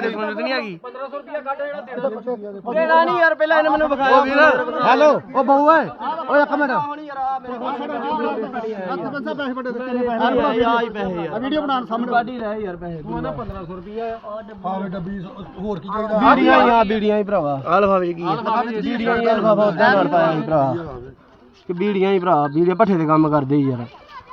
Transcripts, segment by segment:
ਕਿਤੇ ਸੁਣਤ ਨਹੀਂ ਹੈਗੀ। 1500 ਰੁਪਿਆ ਕੱਢ ਜਿਹੜਾ ਦੇਣਾ। ਦੇਣਾ ਨਹੀਂ ਯਾਰ ਪਹਿਲਾਂ ਇਹਨੇ ਮੈਨੂੰ ਵਿਖਾਇਆ ਉਹ ਵੀਰ। ਹੈਲੋ ਉਹ ਬਹੂ ਓਏ ਓਏ ਇੱਕ ਮਿੰਟ। ਆ ਹੀ ਪੈਸੇ ਯਾਰ ਵੀਡੀਓ ਬਣਾਉਣ ਸਾਹਮਣੇ। ਕੱਢ ਹੀ ਰਹਿ ਯਾਰ ਪੈਸੇ। ਤੂੰ ਨਾ 1500 ਰੁਪਿਆ ਆ ਭਾਵੇਂ ਡੱਬੀ। ਹੋਰ ਕੀ ਚਾਹੀਦਾ? ਬੀੜੀਆਂ ਹੀ ਆ ਬੀੜੀਆਂ ਹੀ ਭਰਾਵਾ। ਆਲਫਾ ਵਿੱਚ ਕੀ ਹੈ? ਬੀੜੀਆਂ ਹੀ ਅਲਫਾਫਾ ਉਦਾਂ ਨਾਲ ਪਾਇਆ ਸੀ ਭਰਾ। ਕਿ ਬੀੜੀਆਂ ਹੀ ਭਰਾ ਬੀੜੇ ਭੱਠੇ ਦੇ ਕੰਮ ਕਰਦੇ ਹੀ ਯਾਰ।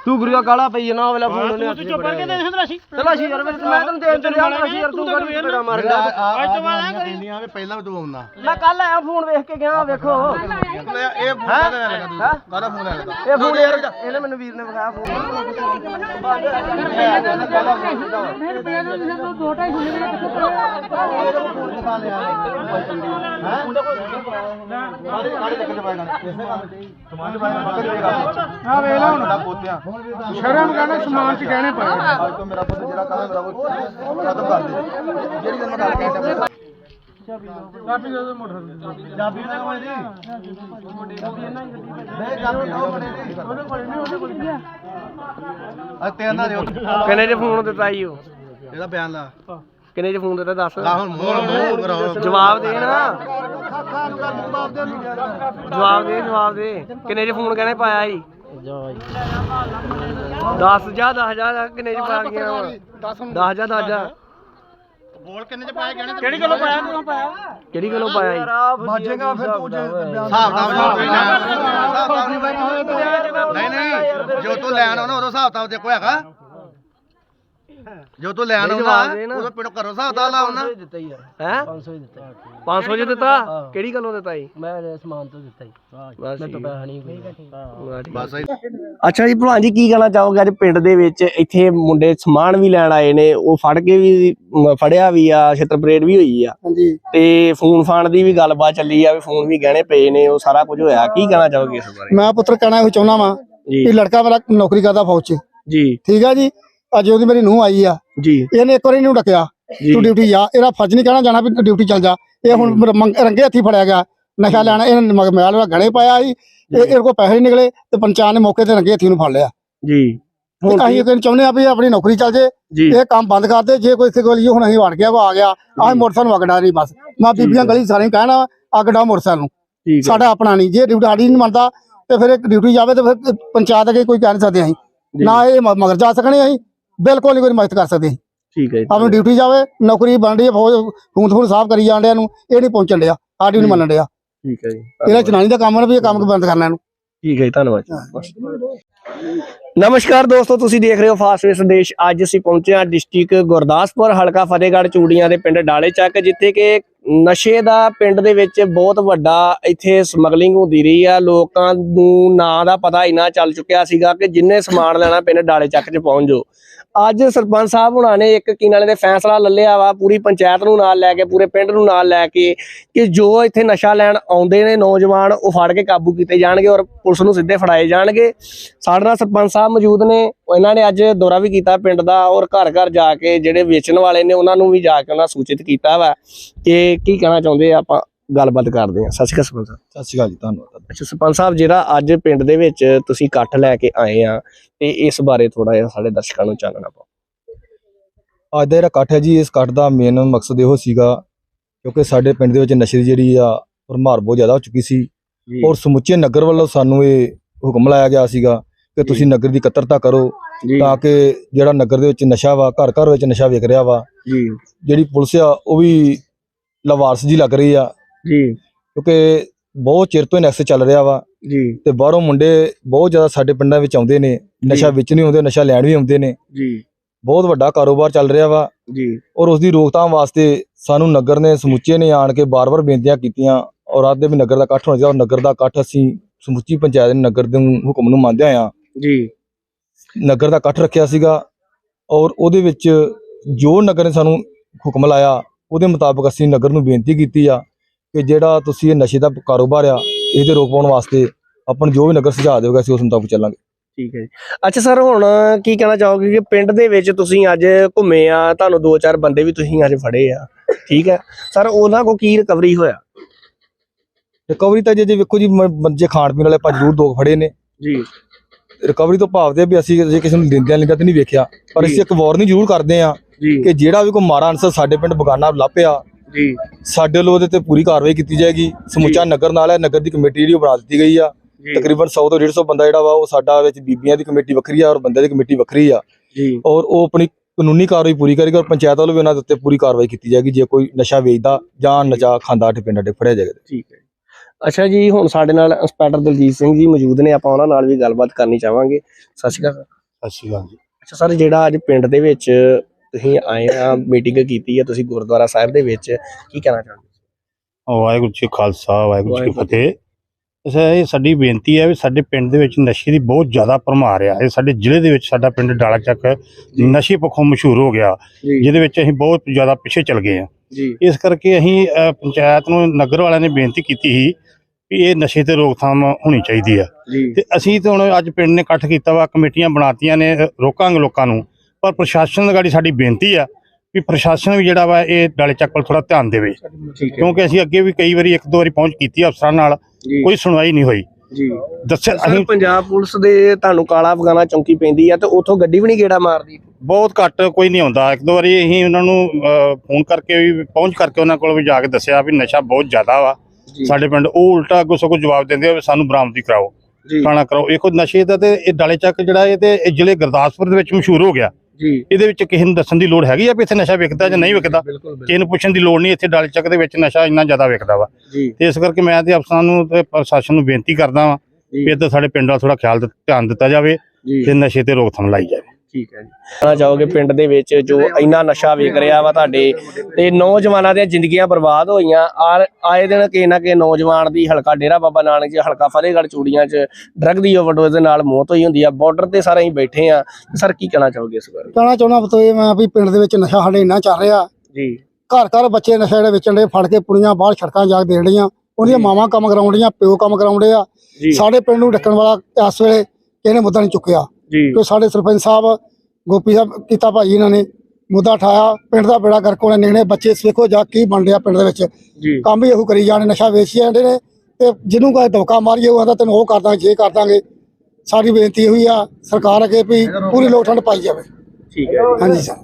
ਤੂੰ ਗੁਰੀਆ ਕਾਲਾ ਪਈ ਨਾ ਵੇਲਾ ਫੋਨ ਉਹਨੇ ਤੂੰ ਚੁੱਪ ਕਰਕੇ ਦੇ ਤਲਾਸ਼ੀ। ਤਲਾਸ਼ੀ ਯਾਰ ਮੈਂ ਤੈਨੂੰ ਦੇਣ ਤੇ ਰਿਹਾ ਤਲਾਸ਼ੀ ਯਾਰ ਤੂੰ ਕਰ ਮੇਰਾ ਮਾਰਦਾ ਅੱਜ ਤੋਂ ਬਾਅਦ ਕਹਿੰਦੀਆਂ ਵੀ ਪਹਿਲਾਂ ਵੀ ਤੂੰ ਆਉਣਾ ਮੈਂ ਕੱਲ ਆਇਆ ਫੋਨ ਵੇਖ ਕੇ ਗਿਆ ਵੇਖੋ। ਇਹ ਫੋਨ ਕਾਹਦਾ ਲੈ ਲਗਾ ਤੂੰ? ਕਾਹਦਾ ਫੋਨ ਲੈ ਲਗਾ ਇਹ ਫੋਨ ਯਾਰ ਇਹਨੇ ਮੈਨੂੰ ਵੀਰ ਨੇ ਵਿਖਾਇਆ ਫੋਨ। ਆ ਵੇਖ ਲੈ ਹੁਣ। ਪੋਤਿਆਂ। ਸ਼ਰਮ ਕਹਿੰਦੇ ਸਮਾਨ ਚ ਗਹਿਣੇ ਪਏ ਅੱਜ ਤੋਂ ਮੇਰਾ ਪੁੱਤ ਜਿਹੜਾ ਕੰਮ ਮੇਰਾ ਉਹ ਖਤਮ ਕਰ ਦੇ ਜਿਹੜੀ ਗੱਲ ਮੈਂ ਗੱਲ ਕਹਿੰਦਾ ਚਾਬੀ ਦੇ ਦੇ ਮੋਟਰ ਚਾਬੀ ਨਾ ਕੋਈ ਦੀ ਦੇ ਚਾਬੀ ਦੋ ਬੜੇ ਦੀ ਉਹਦੇ ਕੋਲ ਨਹੀਂ ਉਹਦੇ ਕੋਲ ਆ ਤੇਰੇ ਨਾਲ ਕਿੰਨੇ ਚ ਫੋਨ ਦਿੱਤਾ ਈ ਉਹ ਇਹਦਾ ਬਿਆਨ ਲਾ ਕਿੰਨੇ ਚ ਫੋਨ ਦਿੱਤਾ ਦੱਸ ਜਵਾਬ ਦੇ ਨਾ ਜਵਾਬ ਦੇ ਜਵਾਬ ਦੇ ਕਿੰਨੇ ਚ ਫੋਨ ਕਹਿੰਦੇ ਪਾਇਆ ਸੀ 10 ਜਾ 10 ਜਾ ਕਿੰਨੇ ਚ ਪਾ ਗਿਆ 10 ਜਾ 10 ਜਾ। ਬੋਲ ਕਿੰਨੇ ਚ ਪਾਏ ਗਹਿਣੇ ਕਿਹੜੀ ਗੱਲੋਂ ਪਾਇਆ ਕਿਉਂ ਪਾਇਆ? ਕਿਹੜੀ ਗੱਲੋਂ ਪਾਇਆ ਸੀ ਬਾਜੇਗਾ ਫਿਰ ਤੂੰ ਜੇ ਹਿਸਾਬ ਦਾ ਨਹੀਂ ਨਹੀਂ। ਜੋ ਤੂੰ ਲੈਣ ਆਉਣਾ ਉਦੋਂ ਹਿਸਾਬ ਤਾਂ ਦੇਖੋ ਹੈਗਾ। ਜੋ ਤੂੰ ਲੈਣ ਨਹੀਂ, ਆਉਣਾ ਜਵਾਬ ਦੇ ਨਾ। ਉਦੋਂ ਪਿੰਡੋਂ ਘਰੋਂ ਹਿਸਾਬ ਤਾਂ ਲਾਉਣਾ। ਦਿੱਤਾ ਹੀ ਯਾਰ ਹੈ? 500 ਹੀ ਦਿੱਤਾ 500 ਚ ਦਿੱਤਾ? ਕਿਹੜੀ ਗੱਲੋਂ ਦਿੱਤਾ ਸੀ ਮੈਂ ਸਮਾਨ ਤੋਂ ਦਿੱਤਾ ਹੀ। ਬਸ ਮੈਂ ਤਾਂ ਠੀਕ। ਪੈਸਾ ਨਹੀਂ ਕੋਈ ਬਸ ਅੱਛਾ ਜੀ ਭਲਵਾਨ ਜੀ ਕੀ ਕਹਿਣਾ ਚਾਹੋਗੇ? ਅੱਜ ਪਿੰਡ ਦੇ ਵਿੱਚ ਇੱਥੇ ਮੁੰਡੇ ਸਮਾਨ ਵੀ ਲੈਣ ਆਏ ਨੇ। ਉਹ ਫੜ ਕੇ ਵੀ ਮ, ਫੜਿਆ ਵੀ ਆ ਛਿੱਤਰ ਪਰੇਡ ਵੀ ਹੋਈ ਆ। ਹਾਂਜੀ। ਤੇ ਫੋਨ ਫਾਨ ਦੀ ਵੀ ਗੱਲਬਾਤ ਚੱਲੀ ਆ ਵੀ ਫੋਨ ਵੀ ਗਹਿਣੇ ਪਏ ਨੇ ਉਹ ਸਾਰਾ ਕੁਝ ਹੋਇਆ। ਕੀ ਕਹਿਣਾ ਚਾਹੋਗੇ ਇਸ ਬਾਰੇ? ਮੈਂ ਪੁੱਤਰ ਕਹਿਣਾ ਇਹੋ ਚਾਹੁੰਦਾ ਵਾਂ ਜੀ। ਕਿ ਲੜਕਾ ਮੇਰਾ ਨੌਕਰੀ ਕਰਦਾ ਫੌਜ 'ਚ। ਜੀ। ਠੀਕ ਆ ਜੀ? ਅੱਜ ਉਹਦੀ ਮੇਰੀ ਨੂੰਹ ਆਈ ਆ। ਜੀ। ਇਹਨੇ ਇੱਕ ਵਾਰੀ ਇਹਨੂੰ ਡੱਕਿਆ। ਤੂੰ ਡਿਊਟੀ ਜਾ। ਇਹਦਾ ਫਰਜ਼ ਨਹੀਂ ਕਹਿਣਾ ਜਾਣਾ ਵੀ ਡਿਊਟੀ ਚੱਲ ਜਾ। ਇਹ ਹੁਣ ਰੰਗੇ ਹੱਥੀ ਫੜਿਆ ਗਿਆ। ਨਸ਼ਾ ਲੈਣਾ ਇਹਨੇ ਮ- ਮੈਲ ਵਾਲਾ ਗਣੇ ਪਾਇਆ ਸੀ। ਇਹ ਇਹਦੇ ਕੋਲ ਪੈਸੇ ਨਿਕਲੇ ਤੇ ਪੰਚਾਇਤ ਨੇ ਮੌਕੇ ਤੇ ਰੰਗੇ ਹੱਥੀ ਨੂੰ ਫੜ ਲਿਆ। ਜੀ। ਹੁਣ ਅਸੀਂ ਕਹਿੰਦੇ ਚਾਹੁੰਦੇ ਆ ਵੀ ਇਹ ਆਪਣੀ ਨੌਕਰੀ ਚੱਲ ਜੇ। ਇਹ ਕੰਮ ਬੰਦ ਕਰ ਦੇ। ਜੇ ਕੋਈ ਇੱਥੇ ਕੋਲ ਹੁਣ ਅਸੀਂ ਵੜ ਗਿਆ ਵਾ ਆ ਗਿਆ। ਆਹ ਮੋਟਰਸਾਈਕਲ ਵਗੜਾ ਨਹੀਂ ਬਸ। ਮੈਂ ਬੀਬੀਆਂ ਗਲੀ ਸਾਰੀਆਂ ਕਹਿਣਾ ਅੱਗ ਡਾ ਮੋਟਰਸਾਈਕਲ ਨੂੰ। ਸਾਡਾ ਆਪਣਾ ਨਹੀਂ। ਜੇ ਡਿਊਟੀ ਨਹੀਂ ਮੰਨਦਾ ਤੇ ਫਿਰ ਇੱਕ ਡਿਊਟੀ ਜਾਵੇ ਤੇ ਫਿਰ ਪੰਚਾਇਤ ਅੱਗੇ ਕੋਈ ਕਹਿ ਨਹੀਂ ਸਕਦੇ ਅਸੀਂ। ਨਾ ਇਹ ਮਗਰ ਜਾ ਸਕਣੇ ਅਸੀਂ। ਬਿਲਕੁਲ ਨਹੀਂ ਕੋਈ ਮਦਦ ਕਰ ਸਕਦੇ। ਠੀਕ ਹੈ ਜੀ। ਆਪਣੀ ਡਿਊਟੀ ਜਾਵੇ ਨੌਕਰੀ ਬਣ ਰਹੀ ਹੈ ਫੌਜ ਖੂਨ ਖੂਨ ਸਾਫ਼ ਕਰੀ ਜਾਣ ਡਿਆਂ ਨੂੰ ਇਹ ਨਹੀਂ ਪਹੁੰਚਣ ਡਿਆ ਸਾਡੀ ਨਹੀਂ ਮੰਨਣ ਡਿਆ। ਠੀਕ ਹੈ ਜੀ ਇਹਦਾ ਚਨਾਨੀ ਦਾ ਕੰਮ ਹੈ ਵੀ ਇਹ ਕੰਮ ਬੰਦ ਕਰਨਾ ਇਹਨੂੰ। ਠੀਕ ਹੈ ਜੀ, ਧੰਨਵਾਦ ਜੀ। ਨਮਸਕਾਰ ਦੋਸਤੋ ਤੁਸੀਂ ਦੇਖ ਰਹੇ ਹੋ ਫਾਸਟ ਵੇ ਸੰਦੇਸ਼। ਅੱਜ ਅਸੀਂ ਪਹੁੰਚੇ ਹਾਂ ਡਿਸਟ੍ਰਿਕਟ ਗੁਰਦਾਸਪੁਰ ਹਲਕਾ ਫਤਿਹਗੜ੍ਹ ਚੂੜੀਆਂ ਦੇ ਪਿੰਡ ਡਾਲੇ ਚੱਕ ਜਿੱਥੇ ਕਿ ਨਸ਼ੇ ਦਾ ਪਿੰਡ ਦੇ ਵਿੱਚ ਬਹੁਤ ਵੱਡਾ ਇੱਥੇ ਸਮਗਲਿੰਗ ਹੁੰਦੀ ਰਹੀ ਆ। ਲੋਕਾਂ ਨੂੰ ਨਾਂ ਦਾ ਪਤਾ ਇੰਨਾ ਚੱਲ ਚੁੱਕਿਆ ਸੀਗਾ ਕਿ ਜਿੰਨੇ ਸਮਾਨ ਲੈਣਾ ਪਿੰਡ ਡਾਲੇ ਚੱਕ 'ਚ ਪਹੁੰਚ ਜਾਓ। ਅੱਜ ਸਰਪੰਚ ਸਾਹਿਬ ਹੁਣਾਂ ਨੇ ਇੱਕ ਕੀ ਨਾਲੇ ਦੇ ਫੈਸਲਾ ਲੈ ਲਿਆ ਵਾ, ਪੂਰੀ ਪੰਚਾਇਤ ਨੂੰ ਨਾਲ ਲੈ ਕੇ, ਪੂਰੇ ਪਿੰਡ ਨੂੰ ਨਾਲ ਲੈ ਕੇ ਕਿ ਜੋ ਇੱਥੇ ਨਸ਼ਾ ਲੈਣ ਆਉਂਦੇ ਨੇ ਨੌਜਵਾਨ, ਉਹ ਫੜ ਕੇ ਕਾਬੂ ਕੀਤੇ ਜਾਣਗੇ ਔਰ ਪੁਲਿਸ ਨੂੰ ਸਿੱਧੇ ਫੜਾਏ ਜਾਣਗੇ। ਸਾਡੇ ਨਾਲ ਸਰਪੰਚ ਸਾਹਿਬ ਮੌਜੂਦ ਨੇ, ਇਹਨਾਂ ਨੇ ਅੱਜ ਦੌਰਾ ਵੀ ਕੀਤਾ ਪਿੰਡ ਦਾ ਔਰ ਘਰ ਘਰ ਜਾ ਕੇ ਜਿਹੜੇ ਵੇਚਣ ਵਾਲੇ ਨੇ, ਉਹਨਾਂ ਨੂੰ ਵੀ ਜਾ ਕੇ ਉਹਨਾਂ ਸੂਚਿਤ ਕੀਤਾ ਵਾ ਕਿ ਕੀ ਕਹਿਣਾ ਚਾਹੁੰਦੇ ਆ ਆਪਾਂ? ਗੱਲਬਾਤ ਕਰਦੇ ਹਾਂ। ਸਤਿ ਸ਼੍ਰੀ ਅਕਾਲ ਸਰਪੰਚ ਸਾਹਿਬ। ਸਤਿ ਸ਼੍ਰੀ ਅਕਾਲ ਜੀ ਧੰਨਵਾਦ ਅੱਛਾ ਸਰਪੰਚ ਸਾਹਿਬ ਜਿਹੜਾ ਅੱਜ ਪਿੰਡ ਦੇ ਵਿੱਚ ਤੁਸੀਂ ਇਕੱਠ ਲੈ ਕੇ ਆਏ ਆ ਤੇ ਇਸ ਬਾਰੇ ਥੋੜਾ ਜਿਹਾ ਸਾਡੇ ਦਰਸ਼ਕਾਂ ਨੂੰ ਚਾਨਣਾ ਪਾਓ ਅੱਜ ਦਾ ਜਿਹੜਾ ਇਕੱਠ ਹੈ ਜੀ ਇਸ ਇਕੱਠ ਦਾ ਮੇਨ ਮਕਸਦ ਇਹੋ ਸੀਗਾ ਕਿਉਂਕਿ ਸਾਡੇ ਪਿੰਡ ਦੇ ਵਿੱਚ ਨਸ਼ੇ ਦੀ ਜਿਹੜੀ ਆ ਭਰਮਾਰ ਬਹੁਤ ਜ਼ਿਆਦਾ ਹੋ ਚੁੱਕੀ ਸੀ। ਔਰ ਸਮੁੱਚੇ ਨਗਰ ਵੱਲੋਂ ਸਾਨੂੰ ਇਹ ਹੁਕਮ ਲਾਇਆ ਗਿਆ ਸੀਗਾ ਕਿ ਤੁਸੀਂ ਨਗਰ ਦੀ ਇਕੱਤਰਤਾ ਕਰੋ ਤਾਂ ਕਿ ਜਿਹੜਾ ਨਗਰ ਦੇ ਵਿੱਚ ਨਸ਼ਾ ਵਾ ਘਰ ਘਰ ਵਿੱਚ ਨਸ਼ਾ ਵਿਕ ਰਿਹਾ ਵਾ ਜਿਹੜੀ ਪੁਲਿਸ ਆ ਉਹ ਵੀ ਲਵਾਰਸ ਜੀ ਲੱਗ ਰਹੀ ਆ। ਜੀ। ਕਿਉਂਕਿ ਬਹੁਤ ਚਿਰ ਤੋਂ ਨੈਕਸ ਚੱਲ ਰਿਹਾ ਵਾ ਜੀ। ਤੇ ਬਾਹਰੋਂ ਮੁੰਡੇ ਬਹੁਤ ਜ਼ਿਆਦਾ ਸਾਡੇ ਪਿੰਡਾਂ ਵਿੱਚ ਆਉਂਦੇ ਨੇ ਨਸ਼ਾ ਵਿੱਚ ਨਹੀਂ ਆਉਂਦੇ ਨਸ਼ਾ ਲੈਣ ਵੀ ਆਉਂਦੇ ਨੇ। ਜੀ। ਬਹੁਤ ਵੱਡਾ ਕਾਰੋਬਾਰ ਚੱਲ ਰਿਹਾ ਵਾ। ਜੀ। ਔਰ ਉਸ ਦੀ ਰੋਕਥਾਮ ਵਾਸਤੇ ਸਾਨੂੰ ਨਗਰ ਨੇ ਸਮੁੱਚੇ ਨੇ ਆਣ ਕੇ ਬਾਰ-ਬਾਰ ਬੇਨਤੀਆਂ ਕੀਤੀਆਂ ਔਰ ਆਦੇ ਵੀ ਨਗਰ ਦਾ ਇਕੱਠ ਹੋਣਾ ਚਾਹੀਦਾ। ਔਰ ਨਗਰ ਦਾ ਇਕੱਠ ਅਸੀਂ ਸਮੁੱਚੀ ਪੰਚਾਇਤ ਨੇ ਨਗਰ ਦੇ ਹੁਕਮ ਨੂੰ ਮੰਨਦੇ ਆ ਜੀ। ਨਗਰ ਦਾ ਇਕੱਠ ਰੱਖਿਆ ਸੀਗਾ ਔਰ ਉਹਦੇ ਵਿੱਚ ਜੋ ਨਗਰ ਨੇ ਸਾਨੂੰ ਹੁਕਮ ਲਾਇਆ ਉਹਦੇ ਮੁਤਾਬਕ ਅਸੀਂ ਨਗਰ ਨੂੰ ਬੇਨਤੀ ਕੀਤੀ ਆ ਕਿ ਜਿਹੜਾ ਤੁਸੀਂ ਇਹ ਨਸ਼ੇ ਦਾ ਕਾਰੋਬਾਰ ਆ ਇਹਦੇ ਰੋਕ ਪਾਉਣ ਵਾਸਤੇ ਆਪਾਂ ਜੋ ਵੀ ਨਗਰ ਸੁਝਾਅ ਦੇਵੇਗਾ ਅਸੀਂ ਉਸ ਮੁਤਾਬਕ ਚੱਲਾਂਗੇ। ਠੀਕ ਹੈ ਜੀ। ਅੱਛਾ ਸਰ ਹੁਣ ਕੀ ਕਹਿਣਾ ਚਾਹੋਗੇ ਕਿ ਪਿੰਡ ਦੇ ਵਿੱਚ ਤੁਸੀਂ ਅੱਜ ਘੁੰਮੇ ਆ ਤੁਹਾਨੂੰ ਦੋ ਚਾਰ ਬੰਦੇ ਵੀ ਤੁਸੀਂ ਅੱਜ ਫੜੇ ਆ ਠੀਕ ਹੈ? ਸਰ ਉਹਨਾਂ ਕੋ ਕੀ ਰਿਕਵਰੀ ਹੋਇਆ? ਰਿਕਵਰੀ ਤਾਂ ਜੇ ਜੇ ਵੇਖੋ ਜੀ ਮੰਜੇ ਖਾਣ ਪੀਣ ਵਾਲੇ ਆਪਾਂ ਜ਼ਰੂਰ ਦੋ ਫੜੇ ਨੇ। ਜੀ। ਰਿਕਵਰੀ ਤੋਂ ਭਾਵ ਦੇ ਵੀ ਅਸੀਂ ਜੇ ਕਿਸੇ ਨੂੰ ਦਿੰਦਿਆਂ ਲਿੰਦਾ ਤੇ ਨਹੀਂ ਵੇਖਿਆ। ਪਰ। ਅਸੀਂ ਇੱਕ ਵਾਰਨਿੰਗ ਜ਼ਰੂਰ ਕਰਦੇ ਆ ਕਿ ਜਿਹੜਾ ਵੀ ਕੋਈ ਮਾੜਾ ਅਨਸਰ ਸਾਡੇ ਪਿੰਡ ਬਗਾਨਾ ਲੱਭਿਆ ਜੀ। ਸਾਡੇ ਵੱਲੋਂ ਉਹਦੇ ਤੇ ਪੂਰੀ ਕਾਰਵਾਈ ਕੀਤੀ ਜਾਏਗੀ। ਸਮੁੱਚਾ ਨਗਰ ਨਾਲ ਹੈ ਨਗਰ ਦੀ ਕਮੇਟੀ ਜਿਹੜੀ ਉਹ ਬਣਾ ਦਿੱਤੀ ਗਈ ਆ। ਜੀ। ਤਕਰੀਬਨ 100 ਤੋਂ 150 ਬੰਦਾ ਜਿਹੜਾ ਵਾ ਉਹ ਸਾਡਾ ਵਿੱਚ ਬੀਬੀਆਂ ਦੀ ਕਮੇਟੀ ਵੱਖਰੀ ਆ ਔਰ ਬੰਦੇ ਦੀ ਕਮੇਟੀ ਵੱਖਰੀ ਆ। ਜੀ। ਔਰ ਉਹ ਆਪਣੀ ਕਾਨੂੰਨੀ ਕਾਰਵਾਈ ਪੂਰੀ ਕਰੇਗਾ ਔਰ ਪੰਚਾਇਤ ਵੱਲੋਂ ਵੀ ਉਹਨਾਂ ਦੇ ਉੱਤੇ ਪੂਰੀ ਕਾਰਵਾਈ ਕੀਤੀ ਜਾਏਗੀ ਜੇ ਕੋਈ ਨਸ਼ਾ ਵੇਚਦਾ ਜਾਂ ਨਸ਼ਾ ਖਾਂਦਾ ਸਾਡੇ ਪਿੰਡ ਦੇ ਫੜਿਆ ਜਾਏਗਾ। ਠੀਕ ਹੈ। ਅੱਛਾ ਜੀ ਹੁਣ ਸਾਡੇ ਨਾਲ ਇੰਸਪੈਕਟਰ ਦਲਜੀਤ ਸਿੰਘ ਜੀ ਮੌਜੂਦ ਨੇ ਆਪਾਂ ਉਹਨਾਂ ਨਾਲ ਵੀ ਗੱਲਬਾਤ ਕਰਨੀ ਚਾਹਾਂਗੇ। ਸਤਿ ਸ਼੍ਰੀ ਅਕਾਲ। ਸਤਿ ਸ਼੍ਰੀ ਅਕਾਲ ਜੀ। ਅੱਛਾ ਸਰ ਜਿਹੜਾ ਅੱਜ ਪਿੰਡ ਦੇ ਵਿੱਚ ਤੁਸੀਂ ਆਏ ਆ ਮੀਟਿੰਗ ਕੀਤੀ ਹੈ ਤੁਸੀਂ ਗੁਰਦੁਆਰਾ ਸਾਹਿਬ ਦੇ ਵਿੱਚ ਕੀ ਕਹਿਣਾ ਚਾਹੁੰਦੇ ਵਾਹਿਗੁਰੂ ਜੀ ਕਾ ਖਾਲਸਾ ਵਾਹਿਗੁਰੂ ਜੀ ਕੀ। ਫਤਿਹ। ਅੱਛਾ ਇਹ ਸਾਡੀ ਬੇਨਤੀ ਹੈ ਵੀ ਸਾਡੇ ਪਿੰਡ ਦੇ ਵਿੱਚ ਨਸ਼ੇ ਦੀ ਬਹੁਤ ਜ਼ਿਆਦਾ ਭਰਮਾਰ ਆ। ਇਹ ਸਾਡੇ ਜ਼ਿਲ੍ਹੇ ਦੇ ਵਿੱਚ ਸਾਡਾ ਪਿੰਡ ਡਾਲਾ ਚੱਕ ਨਸ਼ੇ ਪੱਖੋਂ ਮਸ਼ਹੂਰ ਹੋ ਗਿਆ ਜਿਹਦੇ ਵਿੱਚ ਅਸੀਂ ਬਹੁਤ ਜ਼ਿਆਦਾ ਪਿੱਛੇ ਚਲ ਗਏ ਆ। ਇਸ ਕਰਕੇ ਅਸੀਂ ਪੰਚਾਇਤ ਨੂੰ ਨਗਰ ਵਾਲਿਆਂ ਨੇ ਬੇਨਤੀ ਕੀਤੀ ਸੀ ਵੀ ਇਹ ਨਸ਼ੇ ਤੇ ਰੋਕਥਾਮ ਹੋਣੀ ਚਾਹੀਦੀ ਆ। ਤੇ ਅਸੀਂ ਤਾਂ ਹੁਣ ਅੱਜ ਪਿੰਡ ਨੇ ਇਕੱਠ ਕੀਤਾ ਵਾ ਕਮੇਟੀਆਂ ਬਣਾਤੀਆਂ ਨੇ ਰੋਕਾਂਗੇ ਲੋਕਾਂ ਨੂੰ। ਪਰ ਪ੍ਰਸ਼ਾਸਨ ਗਾੜੀ ਸਾਡੀ ਬੇਨਤੀ ਆ ਵੀ ਪ੍ਰਸ਼ਾਸਨ ਵੀ ਜਿਹੜਾ ਵਾ ਇਹ ਡਾਲੇ ਚੱਕ ਵੱਲ ਥੋੜਾ ਧਿਆਨ ਦੇਵੇ। ਕਿਉਂਕਿ ਅਸੀਂ ਅੱਗੇ ਵੀ ਕਈ ਵਾਰੀ ਇੱਕ ਦੋ ਵਾਰੀ ਪਹੁੰਚ ਕੀਤੀ ਅਫਸਰਾਂ ਨਾਲ ਕੋਈ ਸੁਣਵਾਈ ਨਹੀਂ ਹੋਈ। ਜੀ। ਦੱਸਿਆ ਅਸੀਂ ਪੰਜਾਬ ਪੁਲਿਸ ਦੇ ਤੁਹਾਨੂੰ ਕਾਲਾ ਅਫਗਾਨਾ ਚੌਂਕੀ ਪੈਂਦੀ ਆ ਤੇ ਉਥੋਂ ਗੱਡੀ ਵੀ ਨਹੀਂ ਗੇੜਾ ਮਾਰਦੀ? ਬਹੁਤ ਘੱਟ ਕੋਈ ਨਹੀਂ ਆਉਂਦਾ। ਇੱਕ ਦੋ ਵਾਰੀ ਅਸੀਂ ਉਹਨਾਂ ਨੂੰ ਫੋਨ ਕਰਕੇ ਵੀ ਪਹੁੰਚ ਕਰਕੇ ਉਹਨਾਂ ਕੋਲ ਵੀ ਜਾ ਕੇ ਦੱਸਿਆ ਵੀ ਨਸ਼ਾ ਬਹੁਤ ਜ਼ਿਆਦਾ ਵਾ। ਸਾਡੇ ਪਿੰਡ ਉਹ ਉਲਟਾ ਅੱਗੋਂ ਸਗੋਂ ਜਵਾਬ ਦਿੰਦੇ ਆ ਸਾਨੂੰ ਬਰਾਮਦੀ ਕਰਾਓ ਖਾਣਾ ਕਰਾਓ। ਇਹੋ ਨਸ਼ੇ ਦਾ ਤੇ ਇਹ ਡਾਲੇ ਚੱਕ ਜਿਹੜਾ ਇਹ ਤੇ ਇਹ ਜ਼ਿਲ੍ਹੇ ਗੁਰਦਾਸਪੁਰ ਦੇ ਵਿੱਚ ਮਸ਼ਹੂਰ ਹੋ ਗਿਆ। ਜੀ। ਇਹਦੇ ਵਿੱਚ ਕਿਸੇ ਨੂੰ ਦੱਸਣ ਦੀ ਲੋੜ ਹੈਗੀ ਆ ਵੀ ਇੱਥੇ ਨਸ਼ਾ ਵਿਕਦਾ ਜਾਂ ਨਹੀਂ ਵਿਕਦਾ? ਕਿਸੇ ਨੂੰ ਪੁੱਛਣ ਦੀ ਲੋੜ ਨਹੀਂ ਇੱਥੇ ਡਾਲੇ ਚੱਕ ਦੇ ਵਿੱਚ ਨਸ਼ਾ ਇੰਨਾ ਜ਼ਿਆਦਾ ਵਿਕਦਾ ਵਾ। ਤੇ ਇਸ ਕਰਕੇ ਮੈਂ ਤੇ ਅਫਸਰਾਂ ਨੂੰ ਤੇ ਪ੍ਰਸ਼ਾਸਨ ਨੂੰ ਬੇਨਤੀ ਕਰਦਾ ਵਾਂ ਵੀ ਇੱਧਰ ਸਾਡੇ ਪਿੰਡ ਦਾ ਥੋੜਾ ਖਿਆਲ ਧਿਆਨ ਦਿੱਤਾ ਜਾਵੇ ਤੇ ਨਸ਼ੇ ਤੇ ਰੋਕਥਾਮ ਲਾਈ ਜਾਵੇ। ਠੀਕ ਹੈ ਜੀ। ਕਹਿਣਾ ਚਾਹੋਗੇ ਪਿੰਡ ਦੇ ਵਿੱਚ ਜੋ ਇੰਨਾ ਨਸ਼ਾ ਵਿਕ ਰਿਹਾ ਵਾ ਤੁਹਾਡੇ ਤੇ ਨੌਜਵਾਨਾਂ ਦੀਆਂ ਜ਼ਿੰਦਗੀਆਂ ਬਰਬਾਦ ਹੋਈਆਂ। ਆਰ ਆਏ ਦਿਨ ਕਿਸੇ ਨਾ ਕਿਸੇ ਨੌਜਵਾਨ ਦੀ ਹਲਕਾ ਡੇਰਾ ਬਾਬਾ ਨਾਨਕ ਜੀ ਹਲਕਾ ਫਤਿਹਗੜ੍ਹ ਚੂੜੀਆਂ 'ਚ ਡਰਗ ਦੀ ਓਵਰਡੋਜ਼ ਦੇ ਨਾਲ ਮੌਤ ਹੋਈ ਹੁੰਦੀ ਆ। ਬਾਰਡਰ ਤੇ ਸਾਰੇ ਅਸੀਂ ਬੈਠੇ ਆ। ਸਰ ਕੀ ਕਹਿਣਾ ਚਾਹੋਗੇ ਇਸ ਬਾਰੇ? ਕਹਿਣਾ ਚਾਹੁੰਦਾ ਬਤੋਏ ਮੈਂ ਵੀ ਪਿੰਡ ਦੇ ਵਿੱਚ ਨਸ਼ਾ ਸਾਡੇ ਇੰਨਾ ਚੱਲ ਰਿਹਾ। ਜੀ। ਘਰ ਘਰ ਬੱਚੇ ਨਸ਼ਾ ਜਿਹੜੇ ਵੇਚਣ ਦੇ ਫੜ ਕੇ ਪੁੜੀਆਂ ਬਾਹਰ ਸੜਕਾਂ ਜਾ ਕੇ ਦੇਣ ਡੀਆਂ ਉਹਦੀਆਂ ਮਾਵਾਂ ਕੰਮ ਕਰਾਉਂਦੀਆਂ ਪਿਓ ਕੰਮ ਕਰਾਉਂਦੇ ਆ। ਸਾਡੇ ਪਿੰਡ ਨੂੰ ਡੱਕਣ ਵਾਲਾ ਇਸ ਵੇਲੇ ਇਹਨੇ ਮੁੱਦਾ ਨਹੀਂ ਚੁੱਕਿਆ। ਜੀ। ਕਿ ਸਾਡੇ ਸਰਪੰਚ ਸਾਹਿਬ ਗੋਪੀ ਸਾਹਿਬ ਕੀਤਾ ਭਾਈ ਇਹਨਾਂ ਨੇ ਮੁੱਦਾ ਉਠਾਇਆ ਪਿੰਡ ਦਾ ਬੇੜਾ ਕਰਕੇ ਉਹਨੇ ਨਿਆਣੇ ਬੱਚੇ ਵੇਖੋ ਜਾ ਕੀ ਬਣ ਰਿਹਾ ਪਿੰਡ ਦੇ ਵਿੱਚ। ਕੰਮ ਵੀ ਇਹੋ ਕਰੀ ਜਾਣੇ ਨਸ਼ਾ ਵੇਚੀ ਜਾਂਦੇ ਨੇ ਤੇ ਜਿਹਨੂੰ ਕੋਈ ਧੋਖਾ ਮਾਰੀਏ ਉਹ ਆਂਦਾ ਤੈਨੂੰ ਉਹ ਕਰ ਦਾਂਗੇ ਜੇ ਕਰ ਦਾਂਗੇ। ਸਾਡੀ ਬੇਨਤੀ ਹੋਈ ਆ ਸਰਕਾਰ ਅੱਗੇ ਵੀ ਪੂਰੀ ਲੋਕ ਠੰਡ ਪਾਈ ਜਾਵੇ। ਠੀਕ ਹੈ ਹਾਂਜੀ ਸਰ।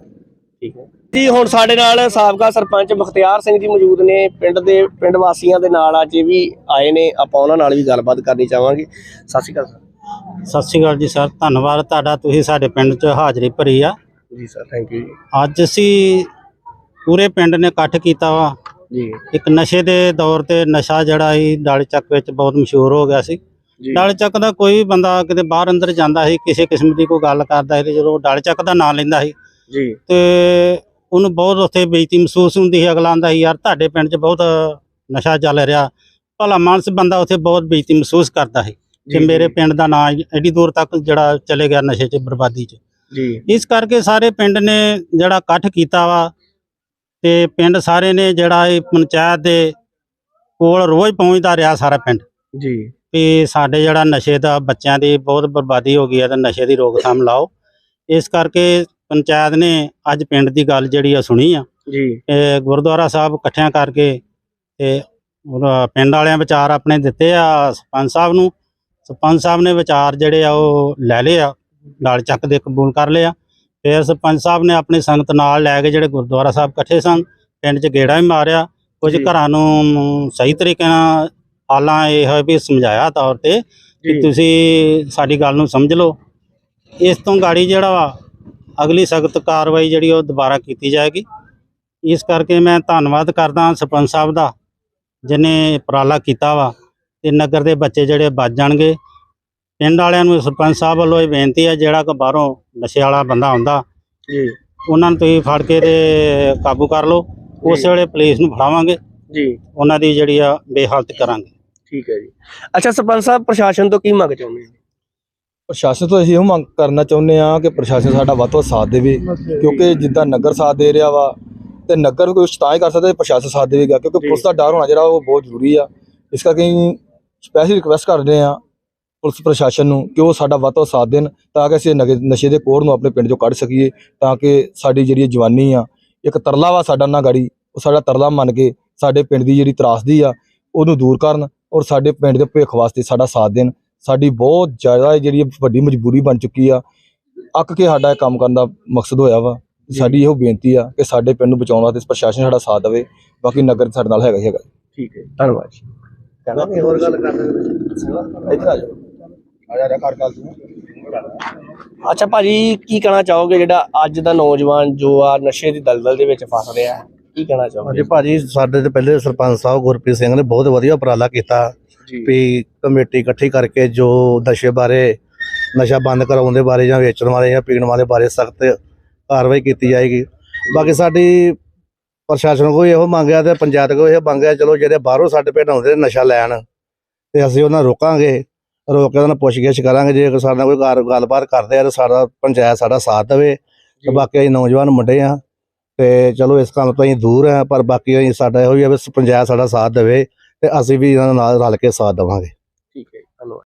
ਠੀਕ ਹੈ। ਜੀ ਹੁਣ ਸਾਡੇ ਨਾਲ ਸਾਬਕਾ ਸਰਪੰਚ ਬਖਤਿਆਰ ਸਿੰਘ ਜੀ ਮੌਜੂਦ ਨੇ ਪਿੰਡ ਦੇ ਪਿੰਡ ਵਾਸੀਆਂ ਦੇ ਨਾਲ ਅੱਜ ਵੀ ਆਏ ਨੇ ਆਪਾਂ ਉਹਨਾਂ ਨਾਲ ਵੀ ਗੱਲਬਾਤ ਕਰਨੀ ਚਾਹਾਂਗੇ। ਸਤਿ ਸ਼੍ਰੀ ਅਕਾਲ ਸਰ। ਸਤਿ ਸ਼੍ਰੀ ਅਕਾਲ ਜੀ ਸਰ ਧੰਨਵਾਦ ਤੁਹਾਡਾ ਤੁਸੀਂ ਸਾਡੇ ਪਿੰਡ 'ਚ ਹਾਜ਼ਰੀ ਭਰੀ ਆ। ਜੀ ਸਰ ਥੈਂਕ ਯੂ ਅੱਜ ਅਸੀਂ ਪੂਰੇ ਪਿੰਡ ਨੇ ਇਕੱਠ ਕੀਤਾ ਵਾ। ਜੀ। ਇੱਕ ਨਸ਼ੇ ਦੇ ਦੌਰ ਤੇ ਨਸ਼ਾ ਜਿਹੜਾ ਸੀ ਡਾਲੇ ਚੱਕ ਵਿੱਚ ਬਹੁਤ ਮਸ਼ਹੂਰ ਹੋ ਗਿਆ ਸੀ। ਡਾਲੇ ਚੱਕ ਦਾ ਕੋਈ ਵੀ ਬੰਦਾ ਕਿਤੇ ਬਾਹਰ ਅੰਦਰ ਜਾਂਦਾ ਸੀ ਕਿਸੇ ਕਿਸਮ ਦੀ ਕੋਈ ਗੱਲ ਕਰਦਾ ਸੀ ਜਦੋਂ ਡਾਲੇ ਚੱਕ ਦਾ ਨਾਂ ਲੈਂਦਾ ਸੀ ਜੀ। ਤੇ ਉਹਨੂੰ ਬਹੁਤ ਉੱਥੇ ਬੇਇੱਜ਼ਤੀ ਮਹਿਸੂਸ ਹੁੰਦੀ ਸੀ। ਅਗਲਾ ਆਂਦਾ ਸੀ ਯਾਰ ਤੁਹਾਡੇ ਪਿੰਡ 'ਚ ਬਹੁਤ ਨਸ਼ਾ ਚੱਲ ਰਿਹਾ। ਭਲਾ ਮਾਨਸ ਬੰਦਾ ਉੱਥੇ ਬਹੁਤ ਬੇਇੱਜ਼ਤੀ ਮਹਿਸੂਸ ਕਰਦਾ ਸੀ। ਕਿ ਮੇਰੇ ਪਿੰਡ ਦਾ ਨਾਂ ਐਡੀ ਦੂਰ ਤੱਕ ਜਿਹੜਾ ਚਲੇ ਗਿਆ ਨਸ਼ੇ 'ਚ ਬਰਬਾਦੀ 'ਚ। ਜੀ। ਇਸ ਕਰਕੇ ਸਾਰੇ ਪਿੰਡ ਨੇ ਜਿਹੜਾ ਇਕੱਠ ਕੀਤਾ ਵਾ ਤੇ ਪਿੰਡ ਸਾਰੇ ਨੇ ਜਿਹੜਾ ਇਹ ਪੰਚਾਇਤ ਦੇ ਕੋਲ ਰੋਜ਼ ਪਹੁੰਚਦਾ ਰਿਹਾ ਸਾਰਾ ਪਿੰਡ। ਜੀ। ਵੀ ਸਾਡੇ ਜਿਹੜਾ ਨਸ਼ੇ ਦਾ ਬੱਚਿਆਂ ਦੀ ਬਹੁਤ ਬਰਬਾਦੀ ਹੋ ਗਈ ਹੈ ਤੇ ਨਸ਼ੇ ਦੀ ਰੋਕਥਾਮ ਲਾਓ। ਇਸ ਕਰਕੇ ਪੰਚਾਇਤ ਨੇ ਅੱਜ ਪਿੰਡ ਦੀ ਗੱਲ ਜਿਹੜੀ ਆ ਸੁਣੀ ਆ। ਜੀ। ਇਹ ਗੁਰਦੁਆਰਾ ਸਾਹਿਬ ਇਕੱਠਿਆਂ ਕਰਕੇ ਤੇ ਪਿੰਡ ਵਾਲਿਆਂ ਵਿਚਾਰ ਆਪਣੇ ਦਿੱਤੇ ਆ ਸਰਪੰਚ ਸਾਹਿਬ ਨੂੰ। ਸਰਪੰਚ ਸਾਹਿਬ ਨੇ ਵਿਚਾਰ ਜਿਹੜੇ ਆ ਉਹ ਲੈ ਲਏ ਆ ਨਾਲ ਚੱਕ ਦੇ ਕਬੂਲ ਕਰ ਲਿਆ ਫਿਰ ਸਰਪੰਚ ਸਾਹਿਬ ਨੇ ਆਪਣੀ ਸੰਗਤ ਨਾਲ ਲੈ ਕੇ ਜਿਹੜੇ ਗੁਰਦੁਆਰਾ ਸਾਹਿਬ ਇਕੱਠੇ ਸਨ ਪਿੰਡ 'ਚ ਗੇੜਾ ਵੀ ਮਾਰਿਆ। ਕੁਝ। ਘਰਾਂ ਨੂੰ ਸਹੀ ਤਰੀਕੇ ਨਾਲ ਹਾਲਾਂ ਇਹ ਹੈ ਵੀ ਸਮਝਾਇਆ ਤੌਰ ਤੇ ਕਿ ਤੁਸੀਂ ਸਾਡੀ ਗੱਲ ਨੂੰ ਸਮਝ ਲਓ। ਇਸ ਤੋਂ ਗਾੜੀ ਜਿਹੜਾ ਵਾ ਅਗਲੀ ਸਖਤ ਕਾਰਵਾਈ ਜਿਹੜੀ ਉਹ ਦੁਬਾਰਾ ਕੀਤੀ ਜਾਏਗੀ। ਇਸ ਕਰਕੇ ਮੈਂ ਧੰਨਵਾਦ ਕਰਦਾ ਸਰਪੰਚ ਸਾਹਿਬ ਦਾ ਜਿਨੇ ਉਪਰਾਲਾ ਕੀਤਾ ਵਾ। ਤੇ ਨਗਰ ਦੇ ਬੱਚੇ ਜਿਹੜੇ ਬਚ ਜਾਣਗੇ। ਪਿੰਡ ਵਾਲਿਆਂ ਨੂੰ ਸਰਪੰਚ ਸਾਹਿਬ ਵੱਲੋਂ ਇਹ ਬੇਨਤੀ ਹੈ ਜਿਹੜਾ ਕੋ ਬਾਹਰੋਂ ਨਸ਼ੇ ਵਾਲਾ ਬੰਦਾ ਹੁੰਦਾ ਜੀ। ਉਹਨਾਂ ਨੂੰ ਤੁਸੀਂ ਫੜ ਕੇ ਤੇ ਕਾਬੂ ਕਰ ਲਓ। ਉਸੇ ਵੇਲੇ ਪੁਲਿਸ ਨੂੰ ਫੜਾਵਾਂਗੇ। ਜੀ। ਉਹਨਾਂ ਦੀ ਜਿਹੜੀ ਆ ਬੇਹਾਲਤ ਕਰਾਂਗੇ। ਠੀਕ ਹੈ ਜੀ। ਅੱਛਾ ਸਰਪੰਚ ਸਾਹਿਬ ਪ੍ਰਸ਼ਾਸਨ ਤੋਂ ਕੀ ਮੰਗ ਚਾਹੁੰਦੇ ਹੋ? ਪ੍ਰਸ਼ਾਸਨ ਤੋਂ ਅਸੀਂ ਇਹ ਮੰਗ ਕਰਨਾ ਚਾਹੁੰਦੇ ਆ ਕਿ ਪ੍ਰਸ਼ਾਸਨ ਸਾਡਾ ਵੱਧ ਤੋਂ ਵੱਧ ਸਾਥ ਦੇਵੇ ਕਿਉਂਕਿ ਜਿੱਦਾਂ ਨਗਰ ਸਾਥ ਦੇ ਰਿਹਾ ਵਾ ਤੇ ਨਗਰ ਕੋਈ ਤਾਂ ਹੀ ਕਰ ਸਕਦਾ ਪ੍ਰਸ਼ਾਸਨ ਸਾਥ ਦੇਵੇਗਾ ਕਿਉਂਕਿ ਪੁਲਿਸ ਦਾ ਡਰ ਹੋਣਾ ਜਿਹੜਾ ਉਹ ਬਹੁਤ ਜ਼ਰੂਰੀ ਆ। ਇਸ ਕਰਕੇ ਸਪੈਸ਼ਲ ਰਿਕੁਐਸਟ ਕਰਦੇ ਆ ਪੁਲਿਸ ਪ੍ਰਸ਼ਾਸਨ ਨੂੰ ਕਿ ਉਹ ਸਾਡਾ ਵੱਧ ਤੋਂ ਸਾਥ ਦੇਣ ਤਾਂ ਕਿ ਅਸੀਂ ਨਗੇ- ਨਸ਼ੇ ਦੇ ਕੋੜ ਨੂੰ ਆਪਣੇ ਪਿੰਡ ਚੋਂ ਕੱਢ ਸਕੀਏ ਤਾਂ ਕਿ ਸਾਡੀ ਜਿਹੜੀ ਇਹ ਜਵਾਨੀ ਆ ਇੱਕ ਤਰਲਾ ਵਾ ਸਾਡਾ ਨਾ ਗਾੜੀ ਉਹ ਸਾਡਾ ਤਰਲਾ ਮੰਨ ਕੇ ਸਾਡੇ ਪਿੰਡ ਦੀ ਜਿਹੜੀ ਤਰਾਸਦੀ ਆ ਉਹਨੂੰ ਦੂਰ ਕਰਨ ਔਰ ਸਾਡੇ ਪਿੰਡ ਦੇ ਭਵਿੱਖ ਵਾਸਤੇ ਸਾਡਾ ਸਾਥ ਦੇਣ। ਸਾਡੀ ਬਹੁਤ ਜ਼ਿਆਦਾ ਜਿਹੜੀ ਵੱਡੀ ਮਜਬੂਰੀ ਬਣ ਚੁੱਕੀ ਆ। ਅੱਕ ਕੇ ਸਾਡਾ ਇਹ ਕੰਮ ਕਰਨ ਦਾ ਮਕਸਦ ਹੋਇਆ ਵਾ। ਸਾਡੀ ਇਹੋ ਬੇਨਤੀ ਆ ਕਿ ਸਾਡੇ ਪਿੰਡ ਨੂੰ ਬਚਾਉਣ ਵਾਸਤੇ ਪ੍ਰਸ਼ਾਸਨ ਸਾਡਾ ਸਾਥ ਦੇਵੇ। ਬਾਕੀ ਨਗਰ ਸਾਡੇ ਨਾਲ ਹੈਗਾ ਹੀ ਹੈਗਾ। ਠੀਕ ਹੈ ਧੰਨਵਾਦ ਜੀ। ਕਹਿਣਾ ਕੋਈ ਹੋਰ ਗੱਲ ਕਰ ਇੱਧਰ ਆ ਜਾਓ। ਆ ਜਾ ਕਰ ਗੱਲ ਤੂੰ। ਅੱਛਾ ਭਾਜੀ ਕੀ ਕਹਿਣਾ ਚਾਹੋਗੇ ਜਿਹੜਾ ਅੱਜ ਦਾ ਨੌਜਵਾਨ ਜੋ ਆ ਨਸ਼ੇ ਦੀ ਦਲਦਲ ਦੇ ਵਿੱਚ ਫਸ ਰਿਹਾ? ਹੈ ਕੀ ਕਹਿਣਾ ਚਾਹੋਗੇ? ਹਾਂਜੀ ਭਾਜੀ ਸਾਡੇ ਤੇ ਪਹਿਲੇ ਸਰਪੰਚ ਸਾਹਿਬ ਗੁਰਪ੍ਰੀਤ ਸਿੰਘ ਨੇ ਬਹੁਤ ਵਧੀਆ ਉਪਰਾਲਾ ਕੀਤਾ ਵੀ ਕਮੇਟੀ ਇਕੱਠੀ ਕਰਕੇ ਜੋ ਨਸ਼ੇ ਬਾਰੇ ਨਸ਼ਾ ਬੰਦ ਕਰਾਉਣ ਦੇ ਬਾਰੇ ਜਾਂ ਵੇਚਣ ਵਾਲੇ ਜਾਂ ਪੀਣ ਵਾਲੇ ਬਾਰੇ ਸਖਤ ਕਾਰਵਾਈ ਕੀਤੀ ਜਾਏਗੀ। ਬਾਕੀ ਸਾਡੀ ਪ੍ਰਸ਼ਾਸਨ ਕੋਲ ਇਹੋ ਮੰਗਿਆ ਤੇ ਪੰਚਾਇਤ ਕੋਲ ਇਹ ਮੰਗਿਆ ਚਲੋ ਜਿਹੜੇ ਬਾਹਰੋਂ ਸਾਡੇ ਪਿੰਡ ਆਉਂਦੇ ਨੇ ਨਸ਼ਾ ਲੈਣ ਤੇ ਅਸੀਂ ਉਹਨਾਂ ਰੋਕਾਂਗੇ ਰੋਕ ਕੇ ਉਹਨਾਂ ਪੁੱਛਗਿੱਛ ਕਰਾਂਗੇ ਜੇ ਕੋਈ ਸਾਡੇ ਨਾਲ ਕੋਈ ਗੱਲਬਾਤ ਕਰਦੇ ਆ ਤਾਂ ਸਾਡਾ ਪੰਚਾਇਤ ਸਾਡਾ ਸਾਥ ਦੇਵੇ ਤੇ ਬਾਕੀ ਅਸੀਂ ਨੌਜਵਾਨ ਮੁੰਡੇ ਆ ਤੇ ਚਲੋ ਇਸ ਕੰਮ ਤੋਂ ਅਸੀਂ ਦੂਰ ਆ ਪਰ ਬਾਕੀ ਸਾਡਾ ਇਹੋ ਹੀ ਆ ਵੀ ਪੰਚਾਇਤ ਸਾਡਾ ਸਾਥ ਦੇਵੇ ਤੇ ਅਸੀਂ ਵੀ ਇਹਨਾਂ ਨਾਲ ਰਲ ਕੇ ਸਾਥ ਦੇਵਾਂਗੇ।